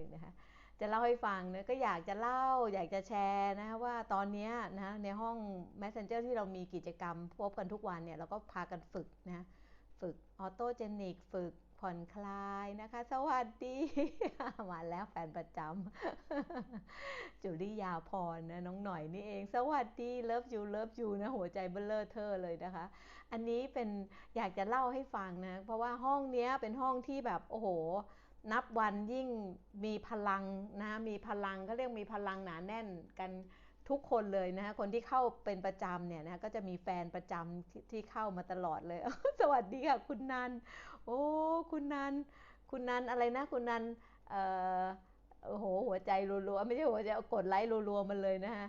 นึ่งนะคะจะเล่าให้ฟังนะก็อยากจะเล่าอยากจะแชร์นะว่าตอนนี้นะในห้อง Messenger ที่เรามีกิจกรรมพบกันทุกวันเนี่ยเราก็พากันฝึกนะฝึกออโตเจนิกฝึกผ่อนคลายนะคะ สวัสดี มาแล้วแฟนประจำจุลี่ยาพรนะน้องหน่อยนี่เอง สวัสดีเลิฟยูเลิฟยูนะหัวใจเบลเลอร์เธอเลยนะคะ อันนี้เป็นอยากจะเล่าให้ฟังนะ เพราะว่าห้องนี้เป็นห้องที่แบบ โอ้โห นับวันยิ่งมีพลังนะมีพลังเขาเรียกมีพลังหนาแน่นกันทุกคนเลยนะคะคนที่เข้าเป็นประจำเนี่ยนะก็จะมีแฟนประจำทที่เข้ามาตลอดเลย สวัสดีค่ะคุณนัน โอ้คุณนัน คุณนันอะไรนะคุณนันเอ่อโอ้โหหัวใจรัวๆไม่ใช่หัวใจกดไลค์รัวๆมันเลยนะคะ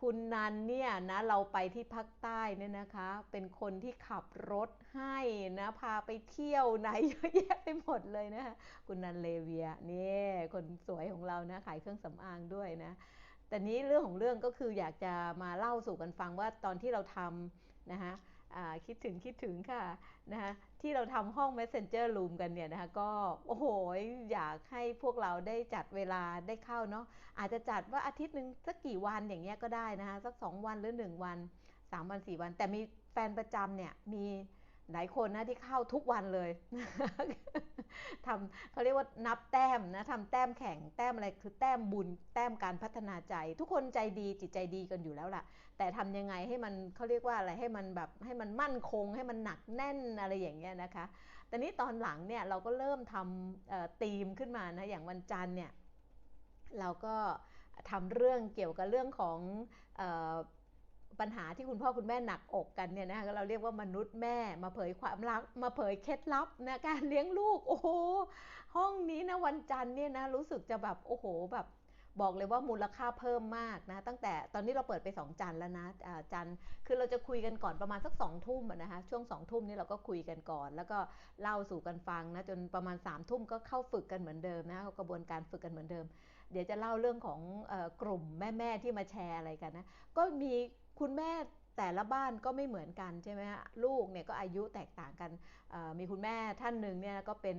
คุณนันเนี่ยนะเราไปที่ภาคใต้เนี่ยนะคะ เป็นคนที่ขับรถให้นะพาไปเที่ยวไหนเยอะแยะไปหมดเลยนะคะคุณนันเลเวียนี่คนสวยของเรานะขายเครื่องสำอางด้วยนะแต่นี้เรื่องของเรื่องก็คืออยากจะมาเล่าสู่กันฟังว่าตอนที่เราทำนะคะคิดถึงคิดถึงค่ะนะคะ ที่เราทำห้อง Messenger Room กันเนี่ยนะคะก็โอ้โหอยากให้พวกเราได้จัดเวลาได้เข้าเนาะอาจจะจัดว่าอาทิตย์หนึ่งสักกี่วันอย่างเงี้ยก็ได้นะคะสักสองวันหรือหนึ่งวันสามวันสี่วัน แต่มีแฟนประจำเนี่ยมี หลายคนนะที่เข้าทุกวันเลยทำเขาเรียกว่านับแต้มนะทำแต้มแข่งแต้มอะไรคือแต้มบุญแต้มการพัฒนาใจ ทุกคนใจดีจิตใจดีกันอยู่แล้วล่ะ แต่ทำยังไงให้มันเขาเรียกว่าอะไรให้มันแบบให้มันมั่นคง ให้มันหนักแน่นอะไรอย่างเงี้ยนะคะแต่นี้ตอนหลังเนี่ยเราก็เริ่มทำธีมขึ้นมานะอย่างวันจันทร์เนี่ยเราก็ทำเรื่องเกี่ยวกับเรื่องของ ปัญหาที่คุณพ่อคุณแม่หนักอกกันเนี่ยนะคะเราเรียกว่ามนุษย์แม่มาเผยความรักมาเผยเคล็ดลับนะการเลี้ยงลูกโอ้โหห้องนี้นะวันจันทร์เนี่ยนะรู้สึกจะแบบโอ้โหแบบบอกเลยว่ามูลค่าเพิ่มมากนะตั้งแต่ตอนนี้เราเปิดไป 2 จันแล้วนะจันคือเราจะคุยกันก่อนประมาณสักสองทุ่มนะคะช่วงสองทุ่มนี่เราก็คุยกันก่อน แล้วก็เล่าสู่กันฟังนะจนประมาณ3ามทุ่มก็เข้าฝึกกันเหมือนเดิมนะกระบวนการฝึกกันเหมือนเดิม เดี๋ยวจะเล่าเรื่องของกลุ่มแม่ ๆ ที่มาแชร์อะไรกันนะก็มี คุณแม่แต่ละบ้านก็ไม่เหมือนกันใช่ไหมฮะลูกเนี่ยก็อายุแตกต่างกัน มีคุณแม่ท่านหนึ่งเนี่ยก็เป็น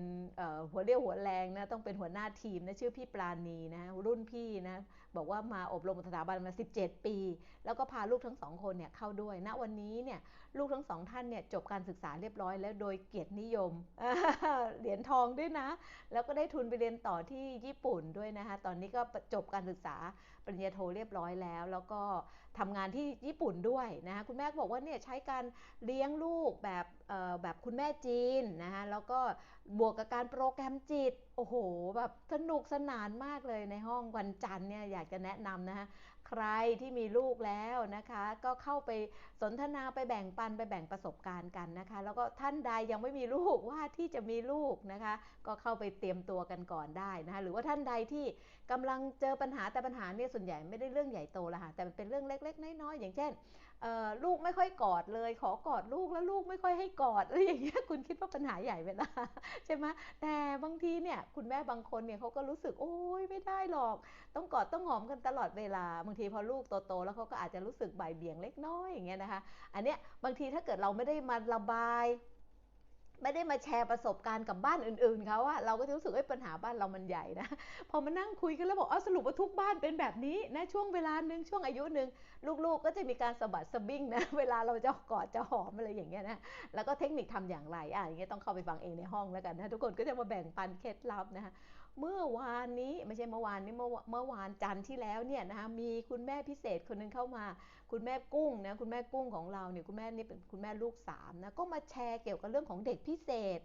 หัวเรี่ยวหัวแรงนะต้องเป็นหัวหน้าทีมนะชื่อพี่ปราณีนะรุ่นพี่นะบอกว่ามาอบรมสถาบันมา 17 ปี แล้วก็พาลูกทั้งสองคนเนี่ยเข้าด้วยณนะวันนี้เนี่ยลูกทั้งสองท่านเนี่ยจบการศึกษาเรียบร้อย แล้วโดยเกียรตินิยมเหรียญทองด้วยนะ แล้วก็ได้ทุนไปเรียนต่อที่ญี่ปุ่นด้วยนะคะตอนนี้ก็จบการศึกษาปริญญาโทเรียบร้อยแล้ว แล้วก็ทำงานที่ญี่ปุ่นด้วยนะคะคุณแม่บอกว่าเนี่ยใช้การเลี้ยงลูกแบบแบบคุณแม่จีนนะคะแล้วก็บวกกับการโปรแกรมจิต โอ้โห แบบสนุกสนานมากเลยในห้องวันจันทร์เนี่ยอยากจะแนะนำนะคะใครที่มีลูกแล้วนะคะ ก็เข้าไปสนทนาไปแบ่งปันไปแบ่งประสบการณ์กันนะคะ แล้วก็ท่านใดยังไม่มีลูกว่าที่จะมีลูกนะคะ ก็เข้าไปเตรียมตัวกันก่อนได้นะคะหรือว่าท่านใดที่กำลังเจอปัญหาแต่ปัญหาเนี่ยส่วนใหญ่ไม่ได้เรื่องใหญ่โตละค่ะแต่เป็นเรื่องเล็ก ๆ น้อยๆอย่างเช่นลูกไม่ค่อยกอดเลย ขอกอดลูกแล้วลูกไม่ค่อยให้กอดอะไรอย่างเงี้ยคุณคิดว่าปัญหาใหญ่ไปละใช่ไหมแต่บางทีเนี่ยคุณแม่บางคนเนี่ยเขาก็รู้สึกโอ้ยไม่ได้หรอก ต้องกอดต้องหอมกันตลอดเวลาบางทีพอลูกโตๆแล้วเขาก็อาจจะรู้สึกบ่ายเบี่ยงเล็กน้อยอย่างเงี้ยนะคะ อันเนี้ยบางทีถ้าเกิดเราไม่ได้มาระบาย ไม่ได้มาแชร์ประสบการณ์กับบ้านอื่นๆเขาอะเราก็จะรู้สึกว่าปัญหาบ้านเรามันใหญ่นะพอมานั่งคุยกันแล้วบอกอ๋อสรุปว่าทุกบ้านเป็นแบบนี้นะช่วงเวลาหนึ่งช่วงอายุหนึ่งลูกๆก็จะมีการสะบัดสะบิ้งนะเวลาเราจะกอดจะหอมอะไรอย่างเงี้ยนะแล้วก็เทคนิคทำอย่างไรอะอย่างเงี้ยต้องเข้าไปฟังเองในห้องแล้วกันนะทุกคนก็จะมาแบ่งปันเคล็ดลับนะคะ เมื่อวานนี้ไม่ใช่เมื่อวานนี้เมื่อเมื่อวานจันทร์ที่แล้วเนี่ยนะคะมีคุณแม่พิเศษคนนึงเข้ามา คุณแม่กุ้งนะคุณแม่กุ้งของเราเนี่ยคุณแม่นี่เป็นคุณแม่ลูกสามนะก็มาแชร์เกี่ยวกับเรื่องของเด็กพิเศษ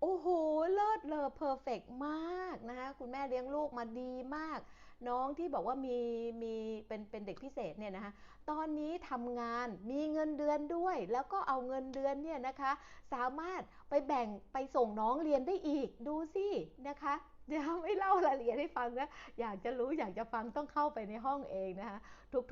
โอ้โห เลิศเลอเพอร์เฟกมากนะคะ คุณแม่เลี้ยงลูกมาดีมาก น้องที่บอกว่ามีมีเป็นเป็นเด็กพิเศษเนี่ยนะคะตอนนี้ทำงานมีเงินเดือนด้วย แล้วก็เอาเงินเดือนเนี่ยนะคะ สามารถไปแบ่งไปส่งน้องเรียนได้อีกดูสินะคะ เดี๋ยวไม่เล่ารายละเอียดให้ฟังนะ อยากจะรู้อยากจะฟังต้องเข้าไปในห้องเองนะคะ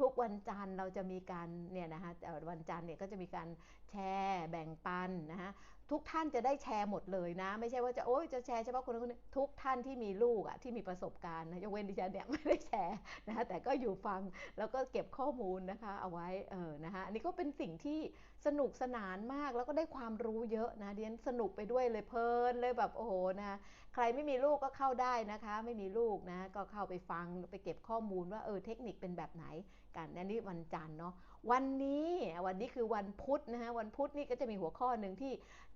ทุกๆวันจันทร์เราจะมีการเนี่ยนะคะวันจันทร์เนี่ยก็จะมีการแชร์แบ่งปันนะคะทุกท่านจะได้แชร์หมดเลยนะ ไม่ใช่ว่าจะโอ้ยจะแชร์เฉพาะคนนั้นคนนี้ทุกท่านที่มีลูกอะที่มีประสบการณ์นะยกเว้นดิฉันเนี่ยไม่ได้แชร์นะคะแต่ก็อยู่ฟังแล้วก็เก็บข้อมูลนะคะเอาไว้เออนะคะอันนี้ก็เป็นสิ่งที่สนุกสนานมากแล้วก็ได้ความรู้เยอะนะเดียนสนุกไปด้วยเลยเพลินเลยแบบโอ้โหนะใครไม่มีลูกก็เข้าได้นะคะ ไม่มีลูกนะก็เข้าไปฟังไปเก็บข้อมูลว่าเออเทคนิคเป็นแบบไหนกันอันนี้วันจันทร์เนาะวันนี้วันนี้คือวันพุธนะฮะวันพุธนี่ก็จะมีหัวข้อหนึ่งที่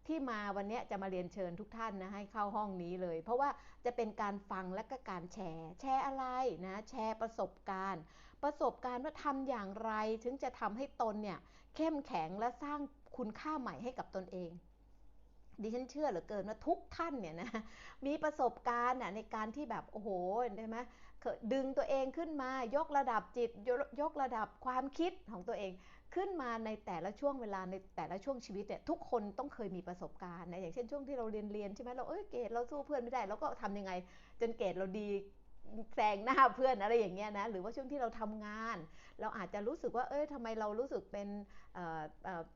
ที่มาวันนี้จะมาเรียนเชิญทุกท่านนะให้เข้าห้องนี้เลย เพราะว่าจะเป็นการฟังและก็การแชร์ แชร์อะไรนะแชร์ประสบการณ์ ประสบการณ์ว่าทำอย่างไร ถึงจะทำให้ตนเนี่ยเข้มแข็งและสร้างคุณค่าใหม่ให้กับตนเองดิฉันเชื่อเหลือเกินว่าทุกท่านเนี่ยนะมีประสบการณ์ในการที่แบบโอ้โหใช่ไหม ดึงตัวเองขึ้นมายกระดับจิตยกระดับความคิดของตัวเองขึ้นมาในแต่ละช่วงเวลาในแต่ละช่วงชีวิตเนี่ยทุกคนต้องเคยมีประสบการณ์นะอย่างเช่นช่วงที่เราเรียนเรียนใช่ไหมเราเอ้ยเกรดเราสู้เพื่อนไม่ได้เราก็ทำยังไง จนเกรดเราดี แซงหน้าเพื่อนอะไรอย่างเงี้ยนะหรือว่าช่วงที่เราทำงาน เราอาจจะรู้สึกว่าเอ้ยทำไมเรารู้สึกเป็น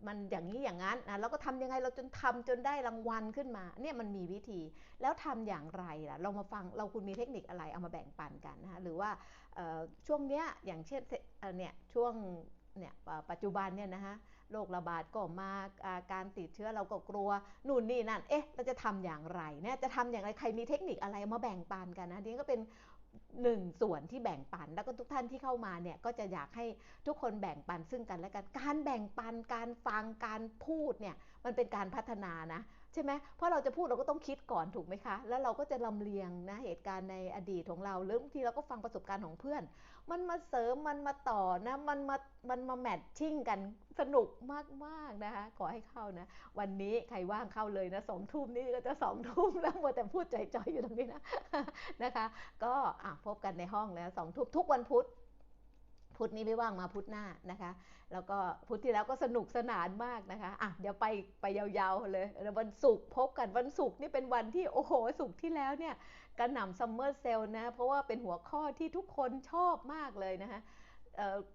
มันอย่างนี้อย่างนั้นนะเราก็ทำยังไงเราจนทำจนได้รางวัลขึ้นมาเนี่ยมันมีวิธีแล้วทำอย่างไรล่ะเรามาฟังเราคุณมีเทคนิคอะไรเอามาแบ่งปันกันนะคะหรือว่าช่วงเนี้ยอย่างเช่นเนี่ยช่วงเนี่ยปัจจุบันเนี่ยนะฮะโรคระบาดก็มาการติดเชื้อเราก็กลัวนู่นนี่นั่นเอ๊ะเราจะทำอย่างไรเนี่ยจะทำอย่างไรใครมีเทคนิคอะไรมาแบ่งปันกันนะนี่ก็เป็น หนึ่งส่วนที่แบ่งปัน แล้วก็ทุกท่านที่เข้ามาเนี่ยก็จะอยากให้ทุกคนแบ่งปันซึ่งกันและกัน การแบ่งปันการฟังการพูดเนี่ยมันเป็นการพัฒนานะ ช่ไหมเพราะเราจะพูดเราก็ต้องคิดก่อนถูกไหมคะ แล้วเราก็จะลำเลียงนะเหตุการณ์ในอดีตของเราหรือบางทีเราก็ฟังประสบการณ์ของเพื่อน มันมาเสริมมันมาต่อนะ มันมามันมาแมทชิ่งกันสนุกมากๆนะคะ ขอให้เข้านะ วันนี้ใครว่างเข้าเลยนะสองทุ่มนี่ก็จะสองทุ่มแล้วมัวแต่พูดใจจอยอยู่ตรงนี้นะนะคะ ก็พบกันในห้องแล้วสองทุ่มทุกวันพุธ พุธนี้ไม่ว่างมาพุธหน้านะคะ แล้วก็พุธที่แล้วก็สนุกสนานมากนะคะอะเดี๋ยวไปไปยาวๆเลยแล้ววันศุกร์พบกันวันศุกร์นี่เป็นวันที่โอ้โหศุกร์ที่แล้วเนี่ยกระหน่ำซัมเมอร์เซลนะเพราะว่าเป็นหัวข้อที่ทุกคนชอบมากเลยนะคะ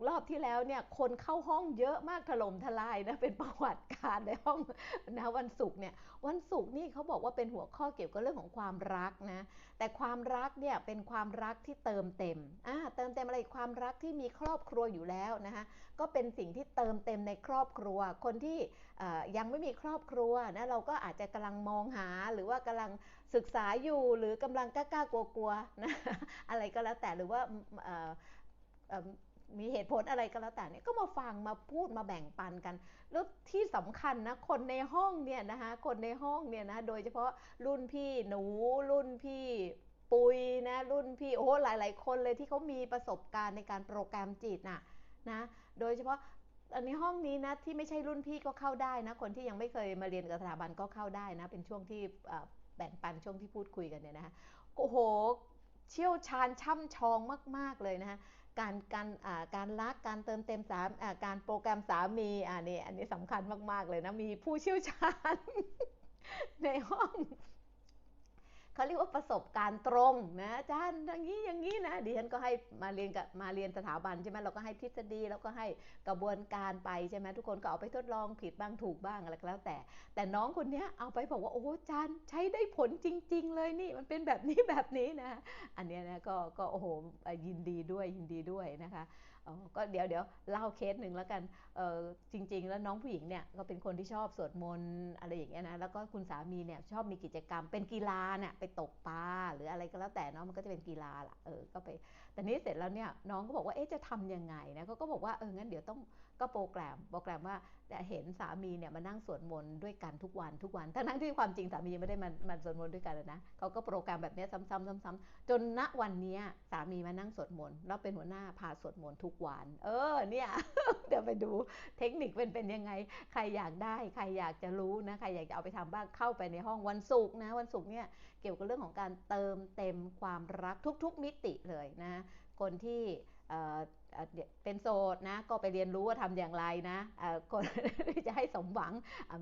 รอบที่แล้วเนี่ยคนเข้าห้องเยอะมากถล่มทลายนะเป็นประวัติการในห้องนะวันศุกร์เนี่ยวันศุกร์นี่เขาบอกว่าเป็นหัวข้อเกี่ยวกับเรื่องของความรักนะแต่ความรักเนี่ยเป็นความรักที่เติมเต็มอ่าเติมเต็มอะไรความรักที่มีครอบครัวอยู่แล้วนะคะก็เป็นสิ่งที่เติมเต็มในครอบครัว คนที่ยังไม่มีครอบครัวนะเราก็อาจจะกำลังมองหาหรือว่ากำลังศึกษาอยู่หรือกำลังกล้ากลัวๆนะอะไรก็แล้วแต่หรือว่า มีเหตุผลอะไรก็แล้วแต่เนี่ยก็มาฟังมาพูดมาแบ่งปันกัน แล้วที่สำคัญนะคนในห้องเนี่ยนะคะคนในห้องเนี่ยนะโดยเฉพาะรุ่นพี่หนูรุ่นพี่ปุยนะรุ่นพี่โอ้หลาย ๆ คนเลยที่เขามีประสบการณ์ในการโปรแกรมจิตน่ะนะโดยเฉพาะอันนี้ห้องนี้นะที่ไม่ใช่รุ่นพี่ก็เข้าได้นะคนที่ยังไม่เคยมาเรียนกับสถาบันก็เข้าได้นะเป็นช่วงที่แบ่งปันช่วงที่พูดคุยกันเนี่ยนะคะโอ้โหเชี่ยวชาญช่ำชองมาก ๆ เลยนะคะ การการการรักการเติมเต็มสามการโปรแกรมสามีอันนี้อันนี้สำคัญมาก ๆ เลยนะ มีผู้เชี่ยวชาญในห้อง เขาเรียกว่าประสบการณ์ตรงนะอาจารย์อย่างนี้อย่างนี้นะดิฉันก็ให้มาเรียนกับมาเรียนสถาบันใช่ไหมเราก็ให้ทฤษฎีแล้วก็ให้กระบวนการไปใช่ไหมทุกคนก็เอาไปทดลองผิดบ้างถูกบ้างอะไรก็แล้วแต่ แต่น้องคนนี้เอาไปบอกว่าโอ้อาจารย์ใช้ได้ผลจริง ๆ เลยนี่มันเป็นแบบนี้แบบนี้นะ อันนี้นะก็ก็โอ้โหยินดีด้วยยินดีด้วยนะคะ ก็เดี๋ยวเดี๋ยวเล่าเคสหนึ่งแล้วกันจริง ๆ แล้วน้องผู้หญิงเนี่ยก็เป็นคนที่ชอบสวดมนต์อะไรอย่างเงี้ยนะแล้วก็คุณสามีเนี่ยชอบมีกิจกรรม เป็นกีฬาเนี่ยไปตกปลาหรืออะไรก็แล้วแต่เนาะมันก็จะเป็นกีฬาล่ะเออก็ไปแต่นี้เสร็จแล้วเนี่ยน้องก็บอกว่าเอ๊ะจะทำยังไงนะเขาก็บอกว่าเอองั้นเดี๋ยวต้อง ก็โปรแกรมโปรแกรมว่าเห็นสามีเนี่ยมานั่งสวดมนต์ด้วยกันทุกวันทุกวันทั้งทั้งที่ความจริงสามียังไม่ได้มามาสวดมนต์ด้วยกันนะเขาก็โปรแกรมแบบนี้ซ้ำๆซ้ำๆจนณวันนี้สามีมานั่งสวดมนต์แล้วเป็นหัวหน้าพาสวดมนต์ทุกวันเออเนี่ยเดี๋ยวไปดูเทคนิคเป็นเป็นยังไง ใครอยากได้ ใครอยากจะรู้นะใครอยากจะเอาไปทำบ้างเข้าไปในห้องวันศุกร์นะวันศุกร์เนี่ยเกี่ยวกับเรื่องของการเติมเต็มความรักทุก ๆ มิติเลยนะคนที่ เป็นโสดนะก็ไปเรียนรู้ว่าทำอย่างไรนะคนที่จะให้สมหวัง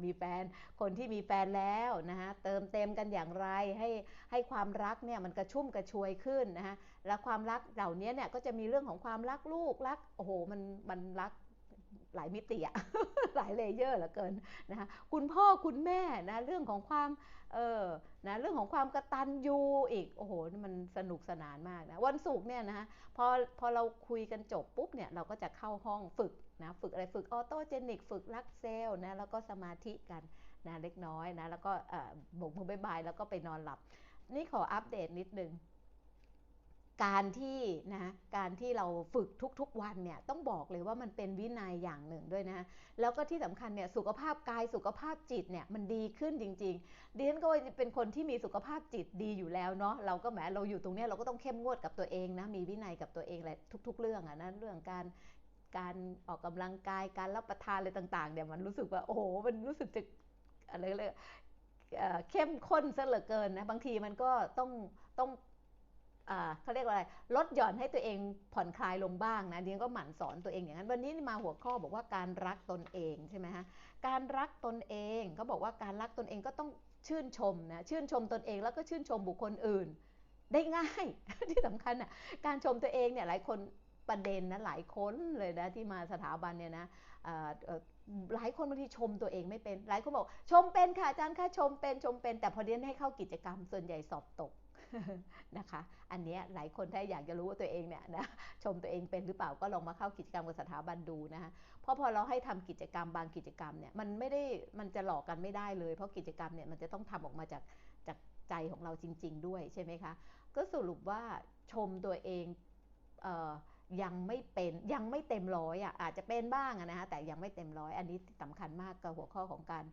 มีแฟนคนที่มีแฟนแล้วนะฮะเติมเต็มกันอย่างไรให้ให้ความรักเนี่ยมันกระชุ่มกระชวยขึ้นนะฮะและความรักเหล่านี้เนี่ยก็จะมีเรื่องของความรักลูกรักโอ้โหมันมันรักหลายมิติอะหลายเลเยอร์เหลือเกินนะคะคุณพ่อคุณแม่นะเรื่องของความ เออนะเรื่องของความกระตันยูอีกโอ้โหมันสนุกสนานมากนะวันศุกร์เนี่ยนะฮะพอพอเราคุยกันจบปุ๊บเนี่ยเราก็จะเข้าห้องฝึกนะฝึกอะไรฝึกออโตเจนิกฝึกรักเซลนะแล้วก็สมาธิกันนะเล็กน้อยนะแล้วก็บกมือบายบายแล้วก็ไปนอนหลับ นี่ขออัปเดตนิดนึง การที่นะการที่เราฝึกทุกๆวันเนี่ยต้องบอกเลยว่ามันเป็นวินัยอย่างหนึ่งด้วยนะแล้วก็ที่สำคัญเนี่ยสุขภาพกายสุขภาพจิตเนี่ยมันดีขึ้นจริงๆดิฉันก็เป็นคนที่มีสุขภาพจิตดีอยู่แล้วเนาะเราก็แหมเราอยู่ตรงนี้เราก็ต้องเข้มงวดกับตัวเองนะมีวินัยกับตัวเองแหละทุก ๆ เรื่องอะนะเรื่องการการออกกำลังกายการรับประทานอะไรต่างๆเนี่ยมันรู้สึกว่าโอ้โหมันรู้สึกจะอะไรเลยเข้มข้นซะเหลือเกินนะบางทีมันก็ต้องต้อง เขาเรียกว่าอะไรลดหย่อนให้ตัวเองผ่อนคลายลงบ้างนะเดียก็หมั่นสอนตัวเองอย่างนั้นวันนี้มาหัวข้อบอกว่าการรักตนเองใช่ไหมฮะการรักตนเองเขาบอกว่าการรักตนเองก็ต้องชื่นชมนะชื่นชมตนเองแล้วก็ชื่นชมบุคคลอื่น ได้ง่ายที่สำคัญอะการชมตัวเองเนี่ยหลายคนประเด็นนะหลายคนเลยนะที่มาสถาบันเนี่ยนะหลายคนบางทีชมตัวเองไม่เป็น หลายคนบอกชมเป็นค่ะอาจารย์ค่ะชมเป็นชมเป็น แต่พอเรียนให้เข้ากิจกรรมส่วนใหญ่สอบตก นะคะ อันนี้หลายคนถ้าอยากจะรู้ว่าตัวเองเนี่ยนะชมตัวเองเป็นหรือเปล่าก็ลองมาเข้ากิจกรรมกับสถาบันดูนะคะเพราะพอเราให้ทำกิจกรรมบางกิจกรรมเนี่ยมันไม่ได้มันจะหลอกกันไม่ได้เลย เพราะกิจกรรมเนี่ยมันจะต้องทำออกมาจากจากใจของเราจริง ๆ ด้วยใช่ไหมคะ ก็สรุปว่าชมตัวเองเออยังไม่เป็นยังไม่เต็มร้อยอะอาจจะเป็นบ้างนะคะแต่ยังไม่เต็มร้อย อันนี้สำคัญมากกับหัวข้อของการ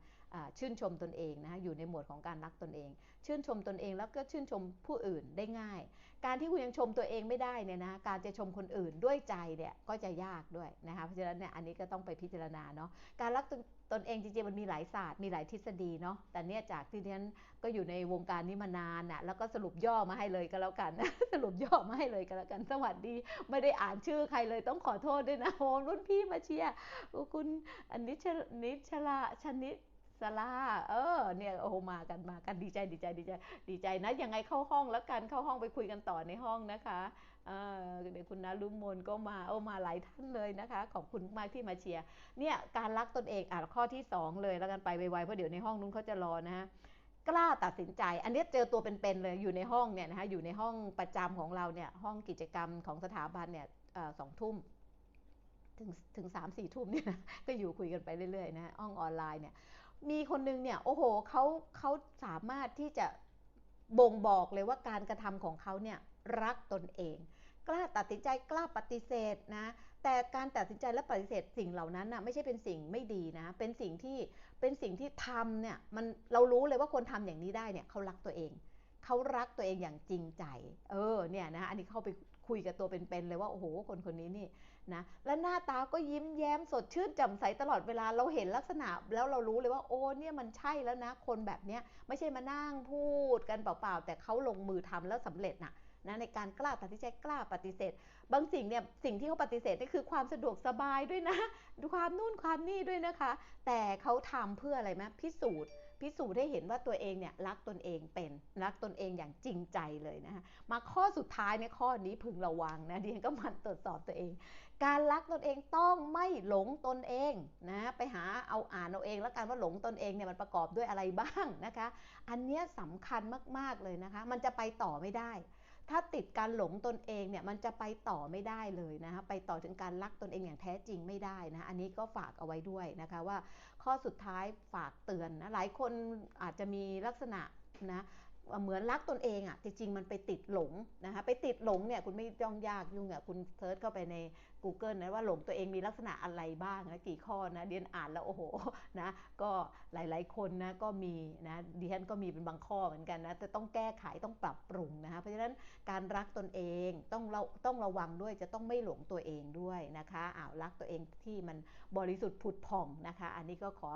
ชื่นชมตนเองนะคะอยู่ในหมวดของการรักตนเอง ชื่นชมตนเองแล้วก็ชื่นชมผู้อื่นได้ง่าย การที่คุณยังชมตัวเองไม่ได้เนี่ยนะการจะชมคนอื่นด้วยใจเนี่ยก็จะยากด้วยนะคะเพราะฉะนั้นเนี่ยอันนี้ก็ต้องไปพิจารณาเนาะการรักตนเองจริงๆมันมีหลายศาสตร์มีหลายทฤษฎีเนาะแต่เนี่ยจากที่นั้นก็อยู่ในวงการนี้มานานน่ะแล้วก็สรุปย่อมาให้เลยก็แล้วกันสรุปย่อมาให้เลยก็แล้วกันสวัสดี ไม่ได้อ่านชื่อใครเลยต้องขอโทษด้วยนะโอ้รุ่นพี่มาเชียร์คุณอนิชนิชลาชนิ สลาเออเนี่ยโอ้มากันมากันดีใจดีใจดีใจดีใจนะยังไงเข้าห้องแล้วกันเข้าห้องไปคุยกันต่อในห้องนะคะเออเดี๋ยวคุณนาลุมนก็มาโอ้มาหลายท่านเลยนะคะ ขอบคุณมากที่มาเชียร์เนี่ยการรักตนเองอะข้อที่ 2 เลยแล้วกันไปไวๆเพราะเดี๋ยวในห้องนู้นเขาจะรอนะฮะกล้าตัดสินใจ อันนี้เจอตัวเป็นๆเลยอยู่ในห้องเนี่ยนะคะอยู่ในห้องประจำของเราเนี่ยห้องกิจกรรมของสถาบันเนี่ยสองทุ่มถึงถึงสามสี่ทุ่มเนี่ยก็อยู่คุยกันไปเรื่อยๆนะห้องออนไลน์เนี่ย มีคนนึงเนี่ยโอ้โหเขาเขาสามารถที่จะบ่งบอกเลยว่าการกระทำของเขาเนี่ยรักตนเอง กล้าตัดสินใจกล้าปฏิเสธนะ แต่การตัดสินใจและปฏิเสธสิ่งเหล่านั้นนะไม่ใช่เป็นสิ่งไม่ดีนะ เป็นสิ่งที่เป็นสิ่งที่ทำเนี่ยมันเรารู้เลยว่าคนทำอย่างนี้ได้เนี่ยเขารักตัวเองเขารักตัวเองอย่างจริงใจ เออเนี่ยนะอันนี้เข้าไป คุยกับตัวเป็นๆเลยว่าโอ้โหคนคนนี้นี่นะและหน้าตาก็ยิ้มแย้มสดชื่นแจ่มใสตลอดเวลาเราเห็นลักษณะ แล้วเรารู้เลยว่าโอ้เนี่ยมันใช่แล้วนะ คนแบบเนี้ยไม่ใช่มานั่งพูดกันเปล่าๆ แต่เขาลงมือทำแล้วสำเร็จนะนะในการกล้าตัดสินใจกล้าปฏิเสธ บางสิ่งเนี่ยสิ่งที่เขาปฏิเสธนี่คือความสะดวกสบายด้วยนะความนู่นความนี่ด้วยนะคะ แต่เขาทำเพื่ออะไรไหมพิสูจน์ พิสูจน์ให้เห็นว่าตัวเองเนี่ยรักตนเองเป็นรักตนเองอย่างจริงใจเลยนะคะมาข้อสุดท้ายในข้อนี้พึงระวังนะดิฉันก็มันตรวจสอบตัวเอง การรักตนเองต้องไม่หลงตนเองนะไปหาเอาอ่านเอาเองแล้วกันว่าหลงตนเองเนี่ยมันประกอบด้วยอะไรบ้างนะคะ อันนี้สำคัญมากๆเลยนะคะ มันจะไปต่อไม่ได้ถ้าติดการหลงตนเองเนี่ยมันจะไปต่อไม่ได้เลยนะคะไปต่อถึงการรักตนเองอย่างแท้จริงไม่ได้นะอันนี้ก็ฝากเอาไว้ด้วยนะคะว่า ข้อสุดท้ายฝากเตือนนะหลายคนอาจจะมีลักษณะนะเหมือนรักตนเองอะ่ะจริงๆมันไปติดหลงนะคะไปติดหลงเนี่ยคุณไม่ต้องยากยุ่งอะ่ะคุณเซิร์ชเข้าไปใน Google นะว่าหลงตัวเองมีลักษณะอะไรบ้างนะกี่ข้อนะเดียนอ่านแล้วโอ้โหนะก็หลายๆคนนะก็มีนะดิฉันก็มีเป็นบางข้อเหมือนกันนะแต่ต้องแก้ไขต้องปรับปรุงนะคะเพราะฉะนั้นการรักตนเองต้องเราต้องระวังด้วยจะต้องไม่หลงตัวเองด้วยนะคะอ้าวรักตัวเองที่มันบริสุทธิ์ผุดผ่องนะคะ อันนี้ก็ขอ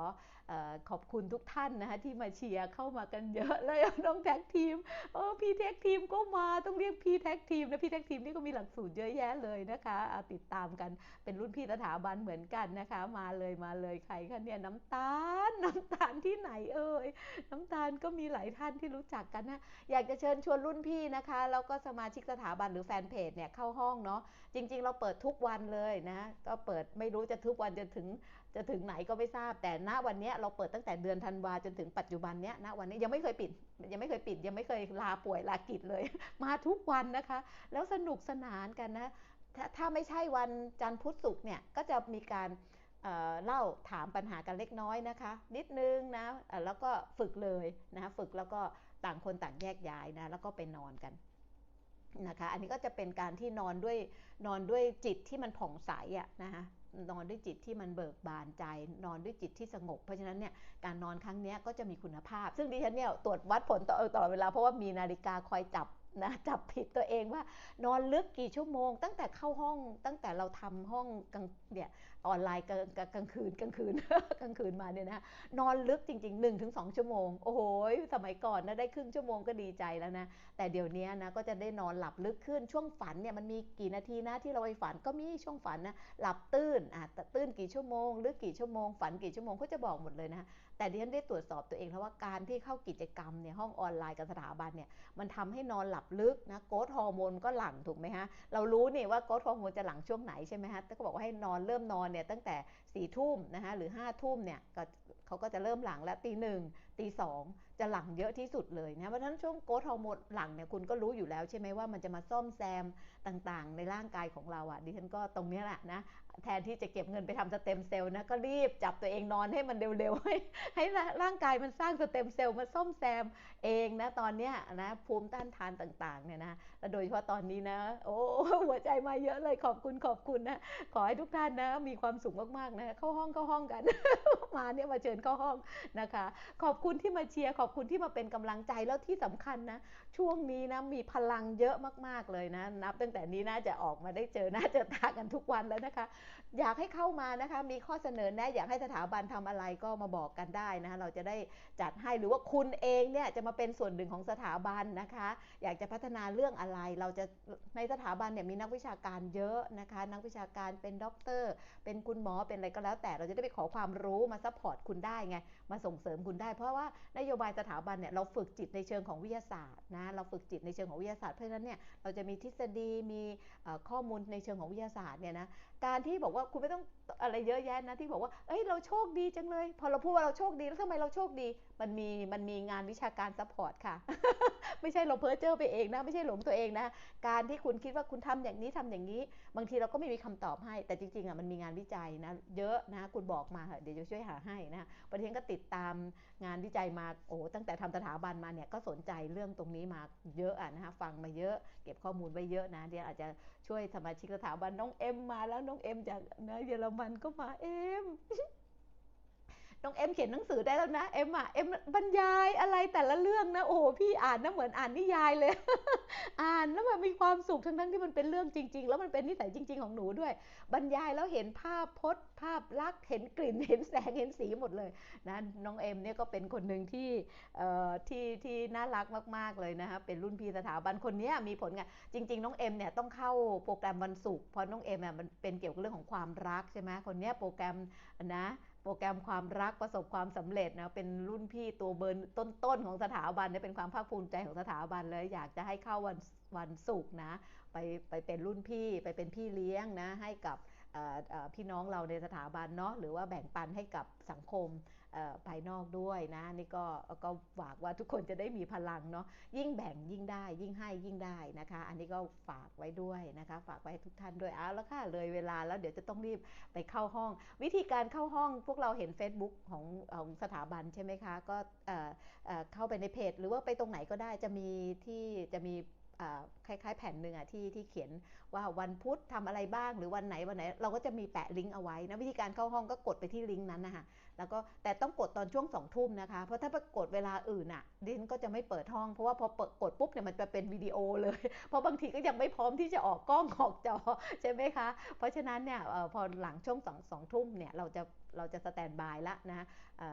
ขอบคุณทุกท่านนะคะที่มาเชียร์เข้ามากันเยอะเลยน้องแท็กทีมเออพี่แท็กทีมก็มาต้องเรียกพี่แท็กทีมนะพี่แท็กทีมนี่ก็มีหลักสูตรเยอะแยะเลยนะคะติดตามกันเป็นรุ่นพี่สถาบันเหมือนกันนะคะ มาเลยมาเลยใครคะเนี่ยน้ำตาลน้ำตาลที่ไหนเอ่ยน้ำตาลก็มีหลายท่านที่รู้จักกันนะอยากจะเชิญชวนรุ่นพี่นะคะแล้วก็สมาชิกสถาบันหรือแฟนเพจเนี่ยเข้าห้องเนาะจริง ๆ เราเปิดทุกวันเลยนะก็เปิดไม่รู้จะทุกวันจะถึงจะถึงไหนก็ไม่ทราบแต่ณวันนี้เราเปิดตั้งแต่เดือนธันวาจนถึงปัจจุบันเนี้ยณวันนี้ยังไม่เคยปิด ยังไม่เคยปิด ยังไม่เคยลาป่วยลากิจเลย มาทุกวันนะคะ แล้วสนุกสนานกันนะถ้าถ้าไม่ใช่วันจันทร์พุธศุกร์เนี่ยก็จะมีการเล่าถามปัญหากันเล็กน้อยนะคะ นิดนึงนะแล้วก็ฝึกเลยนะฝึกแล้วก็ต่างคนต่างแยกย้ายนะแล้วก็ไปนอนกันนะคะ อันนี้ก็จะเป็นการที่นอนด้วยนอนด้วยจิตที่มันผ่องใสอะนะคะ นอนด้วยจิตที่มันเบิกบานใจ นอนด้วยจิตที่สงบ เพราะฉะนั้นเนี่ยการนอนครั้งนี้ก็จะมีคุณภาพ ซึ่งดิฉันเนี่ยตรวจวัดผลตลอดเวลาเพราะว่ามีนาฬิกาคอยจับนะจับผิดตัวเองว่านอนลึกกี่ชั่วโมง ตั้งแต่เข้าห้องตั้งแต่เราทำห้องกลางเนี่ย ออนไลน์กลางคืนกลางคืนกลางคืนมาเนี่ยนะนอนลึกจริง ๆ1นถึงสชั่วโมง โอ้โหสมัยก่อนนะได้ครึ่งชั่วโมงก็ดีใจแล้วนะ แต่เดี๋ยวนี้นะก็จะได้นอนหลับลึกขึ้นช่วงฝันเนี่ยมันมีกี่นาทีนะที่เราไปฝันก็มีช่วงฝันนะหลับตื้นอะตื้นกี่ชั่วโมงลึกกี่ชั่วโมงฝันกี่ชั่วโมงก็จะบอกหมดเลยนะแต่ดิฉันได้ตรวจสอบตัวเองแล้วว่าการที่เข้ากิจกรรมเนี่ยห้องออนไลน์กับสถาบันเนี่ยมันทำให้นอนหลับลึกนะโกรทฮอร์โมนก็หลั่งถูกไหมฮะเรารู้นี่ว่าโกรทฮอร์โมนจะหลั่งช่วงไหนใช่ไหมฮะแต่ก็บอกว่าให้นอนเริ่มนอนเนี่ยตั้งแต่สี่ทุ่มนะคะหรือห้าทุ่มเนี่ยเขาก็จะเริ่มหลังแล้วตีหนึ่ง ตีสองจะหลังเยอะที่สุดเลยนะเพราะฉะนั้นช่วงโกรทฮอร์โมนหลังเนี่ยคุณก็รู้อยู่แล้วใช่ไหมว่ามันจะมาซ่อมแซมต่างๆ ในร่างกายของเราอะดิฉันก็ตรงนี้แหละนะแทนที่จะเก็บเงินไปทำสเต็มเซลล์นะก็รีบจับตัวเองนอนให้มันเร็วๆให้ให้ร่างกายมันสร้างสเต็มเซลล์มาซ่อมแซมเองนะตอนเนี้ยนะภูมิต้านทานต่างๆเนี่ยนะและโดยเฉพาะตอนนี้นะ โอ้หัวใจมาเยอะเลยขอบคุณขอบคุณนะขอให้ทุกท่านนะมีความสุขมากๆนะเข้าห้องเข้าห้องกัน มาเนี่ยมาเชิญเข้าห้องนะคะ ขอบคุณณที่มาเชียร์ขอบคุณที่มาเป็นกำลังใจแล้วที่สำคัญนะ ช่วงนี้นะมีพลังเยอะมากๆเลยนะนับตั้งแต่นี้น่าจะออกมาได้เจอหน้าเจอตากันทุกวันแล้วนะคะ อยากให้เข้ามานะคะ มีข้อเสนอแนะอยากให้สถาบันทำอะไรก็มาบอกกันได้นะคะเราจะได้จัดให้หรือว่าคุณเองเนี่ยจะมาเป็นส่วนหนึ่งของสถาบันนะคะ อยากจะพัฒนาเรื่องอะไร เราจะในสถาบันเนี่ยมีนักวิชาการเยอะนะคะ นักวิชาการเป็นด็อกเตอร์เป็นคุณหมอเป็นอะไรก็แล้วแต่เราจะได้ไปขอความรู้มาซัพพอร์ตคุณได้ไง มาส่งเสริมคุณได้ เพราะว่านโยบายสถาบันเนี่ยเราฝึกจิตในเชิงของวิทยาศาสตร์นะเราฝึกจิตในเชิงของวิทยาศาสตร์เพราะฉะนั้นเนี่ยเราจะมีทฤษฎีมีข้อมูลในเชิงของวิทยาศาสตร์เนี่ยนะ การที่บอกว่าคุณไม่ต้องอะไรเยอะแยะนะที่บอกว่า เอ้ยเราโชคดีจังเลย พอเราพูดว่าเราโชคดีแล้วทำไมเราโชคดี มันมีมันมีงานวิชาการซัพพอร์ตค่ะ ไม่ใช่เราเพ้อเจ้อไปเองนะ ไม่ใช่หลงตัวเองนะ การที่คุณคิดว่าคุณทำอย่างนี้ทำอย่างนี้ บางทีเราก็ไม่มีคำตอบให้ แต่จริงๆอะมันมีงานวิจัยนะ เยอะนะ คุณบอกมาเดี๋ยวจะช่วยหาให้นะประเทศก็ติดตามงานวิจัยมา โอ้ตั้งแต่ทำสถาบันมาเนี่ยก็สนใจเรื่องตรงนี้มาเยอะอะนะคะฟังมาเยอะ เก็บข้อมูลไว้เยอะนะเดี๋ยวอาจจะ ช่วยสมาชิกสถาบันน้องเอ็มมาแล้วน้องเอ็มจากนะเยอรมันก็มาเอ็ม น้องเอ็มเขียนหนังสือได้แล้วนะเอ็มอะเอ็มบรรยายอะไรแต่ละเรื่องนะโอ้โหพี่อ่านนะเหมือนอ่านนิยายเลย อ่านแล้วมันมีความสุขทั้งทั้งที่มันเป็นเรื่องจริง ๆ แล้วมันเป็นนิสัยจริง ๆ ของหนูด้วย บรรยายแล้วเห็นภาพพจน์ ภาพลักษณ์เห็นกลิ่นเห็นแสงเห็นสีหมดเลยนะน้องเอ็มเนี่ยก็เป็นคนหนึ่งที่เอ่อที่ที่น่ารักมากๆเลยนะคะเป็นรุ่นพี่สถาบันคนนี้มีผลงานจริง ๆ น้องเอ็มเนี่ยต้องเข้าโปรแกรมวันศุกร์เพราะน้องเอ็มเนี่ยมันเป็นเกี่ยวกับเรื่องของความรักใช่ไหมคนนี้โปรแกรมนะ โปรแกรมความรักประสบความสำเร็จนะเป็นรุ่นพี่ตัวเบอร์ต้นๆของสถาบันเนี่ยเป็นความภาคภูมิใจของสถาบันเลยอยากจะให้เข้าวันวันศุกร์นะไปไปเป็นรุ่นพี่ไปเป็นพี่เลี้ยงนะให้กับพี่น้องเราในสถาบันเนาะหรือว่าแบ่งปันให้กับสังคม ภายนอกด้วยนะนี่ก็ก็ฝากว่าทุกคนจะได้มีพลังเนาะยิ่งแบ่งยิ่งได้ ยิ่งให้ยิ่งได้นะคะ อันนี้ก็ฝากไว้ด้วยนะคะ ฝากไว้ทุกท่านด้วยเอาแล้วค่ะเลยเวลาแล้วเดี๋ยวจะต้องรีบไปเข้าห้อง วิธีการเข้าห้องพวกเราเห็น Facebook ของของสถาบันใช่ไหมคะ ก็เข้าไปในเพจ หรือว่าไปตรงไหนก็ได้จะมีที่จะมีคล้ายๆ แผ่นหนึ่งอะที่ที่เขียนว่าวันพุธทำอะไรบ้างหรือวันไหนวันไหน เราก็จะมีแปะลิงก์เอาไว้นะวิธีการเข้าห้องก็กดไปที่ลิงก์นั้นนะคะ แล้วก็แต่ต้องกดตอนช่วงสองทุ่มนะคะ เพราะถ้าไปกดเวลาอื่นอะดินก็จะไม่เปิดห้อง เพราะว่าพอเปิดกดปุ๊บเนี่ยมันจะเป็นวิดีโอเลย เพราะบางทีก็ยังไม่พร้อมที่จะออกกล้องออกจอใช่ไหมคะ เพราะฉะนั้นเนี่ยพอหลังช่วงสองสองทุ่มเนี่ยเราจะเราจะสแตนบายละนะ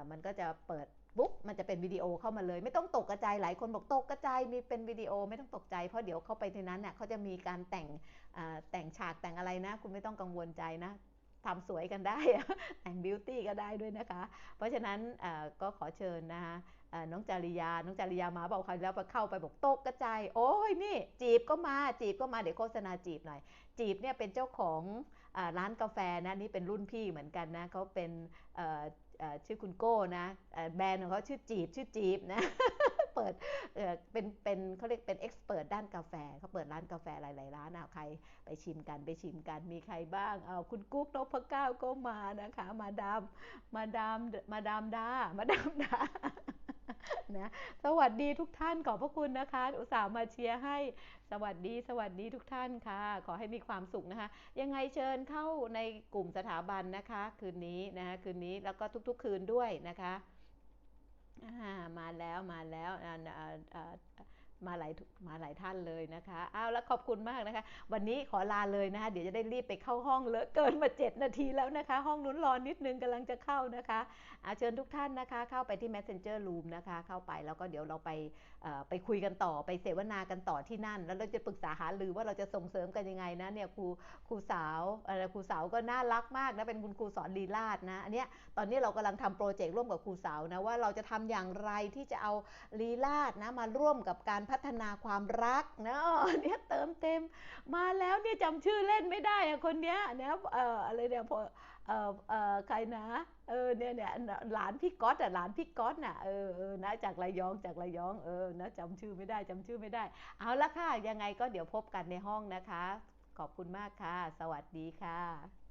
มันก็จะเปิดปุ๊บมันจะเป็นวิดีโอเข้ามาเลย ไม่ต้องตกกระจายหลายคนบอกตกกระจายมีเป็นวิดีโอไม่ต้องตกใจ เพราะเดี๋ยวเข้าไปในนั้นเนี่ยเขาจะมีการแต่งแต่งฉากแต่งอะไรนะ คุณไม่ต้องกังวลใจนะ ทำสวยกันได้ แต่งบิวตี้ก็ได้ด้วยนะคะ เพราะฉะนั้นก็ขอเชิญนะคะน้องจาริยา น้องจาริยามาบอกคราวแล้วเข้าไปบอกโต๊ะกระจายโอ้ยนี่ จีบก็มาจีบก็มาเดี๋ยวโฆษณาจีบหน่อย จีบเนี่ยเป็นเจ้าของร้านกาแฟนะนี่เป็นรุ่นพี่เหมือนกันนะเขาเป็น ชื่อคุณโก้นะแบรนด์ของเขาชื่อจีบชื่อจีบนะเปิดเป็นเป็นเขาเรียกเป็นเอ็กซ์เพรสด้านกาแฟเขาเปิดร้านกาแฟหลาย ๆ ร้านเอาใครไปชิมกันไปชิมกันมีใครบ้างเอาคุณกุ๊กนพเก้าก็มานะคะ มาดามมาดามมาดามดามาดามดา นะสวัสดีทุกท่านขอบพระคุณนะคะ อุตส่าห์มาเชียร์ให้สวัสดีสวัสดีทุกท่านค่ะ ขอให้มีความสุขนะคะ ยังไงเชิญเข้าในกลุ่มสถาบันนะคะ คืนนี้นะคะคืนนี้แล้วก็ทุกๆ คืนด้วยนะคะามาแล้วมาแล้วอ่า มาหลายมาหลายท่านเลยนะคะอ้าวแล้วขอบคุณมากนะคะ วันนี้ขอลาเลยนะคะ เดี๋ยวจะได้รีบไปเข้าห้องเลอะเกินมา 7 นาทีแล้วนะคะ ห้องนู้นรอนนิดนึงกำลังจะเข้านะคะอาเชิญทุกท่านนะคะ เข้าไปที่ Messenger Room นะคะ เข้าไปแล้วก็เดี๋ยวเราไปไปคุยกันต่อไปเสวนากันต่อที่นั่น แล้วเราจะปรึกษาหารือว่าเราจะส่งเสริมกันยังไงนะเนี่ยครูครูสาวครูสาวก็น่ารักมากนะเป็นคุณครูสอนลีลาดนะอันเนี้ยตอนนี้เรากำลังทำโปรเจกต์ร่วมกับครูสาวนะว่าเราจะทำอย่างไรที่จะเอาลีลาดนะมาร่วมกับการพัฒนาความรักนะเนี่ยเติมเต็ม มาแล้วเนี่ยจำชื่อเล่นไม่ได้อะคนเนี้ยนะเอ่ออะไรเนี่ยพอเอ่อเอ่อใครนะ เออเนี่ยเนี่ยหลานพี่ก๊อตอะหลานพี่ก๊อตน่ะเออเออนะจากระยองจากระยองเออนะจำชื่อไม่ได้จำชื่อไม่ได้ เอาละค่ะยังไงก็เดี๋ยวพบกันในห้องนะคะ ขอบคุณมากค่ะ สวัสดีค่ะ